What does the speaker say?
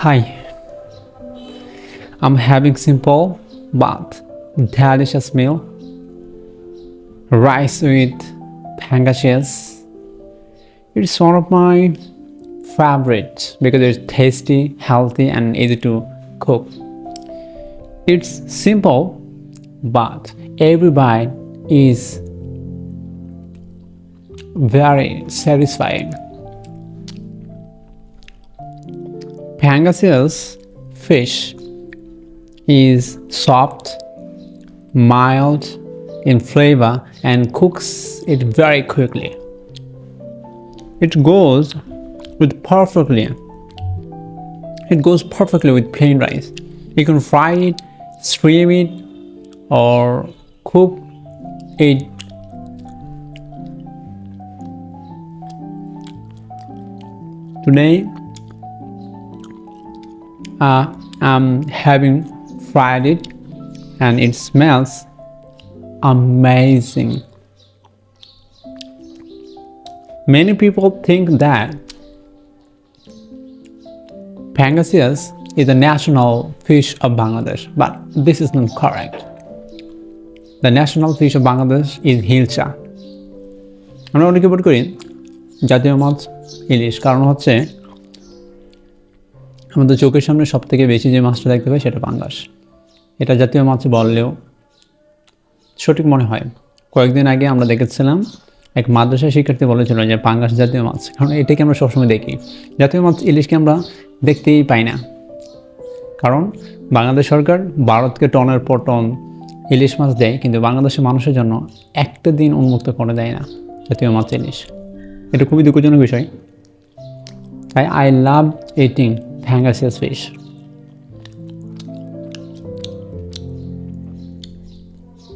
Hi. I'm having simple but delicious meal. Rice with pangasius. It's one of my favorites because it's tasty, healthy, and easy to cook. It's simple, but every bite is very satisfying. Pangasius fish is soft, mild in flavor, and cooks it very quickly. It goes with perfectly. It goes perfectly with plain rice. You can fry it, steam it, or cook it today uh, I'm having fried it and it smells amazing. Many people think that Pangasius is the national fish of Bangladesh, but this is not correct. The national fish of Bangladesh is hilcha. আমরা অনেকে বোধ করি জাতীয় মাছ ইলিশ কারণ হচ্ছে আমাদের চোখের সামনে সব থেকে বেশি যে মাছটা দেখতে পাই সেটা পাঙ্গাস। এটা জাতীয় মাছ বললেও সঠিক মনে হয়। কয়েকদিন আগে আমরা দেখেছিলাম, এক মাদ্রাসা শিক্ষার্থী বলেছিল যে পাঙ্গাস জাতীয় মাছ, কারণ এটাকে আমরা সবসময় দেখি। জাতীয় মাছ ইলিশকে আমরা দেখতেই পাই না। কারণ বাংলাদেশ সরকার ভারতকে টনের পর টন ইলিশ মাছ দেয়, কিন্তু বাংলাদেশের মানুষের জন্য একটা দিন উন্মুক্ত করে দেয় না জাতীয় মাছ ইলিশ। এটা খুবই দুঃখজনক বিষয়। তাই I love love eating Pangasius fish.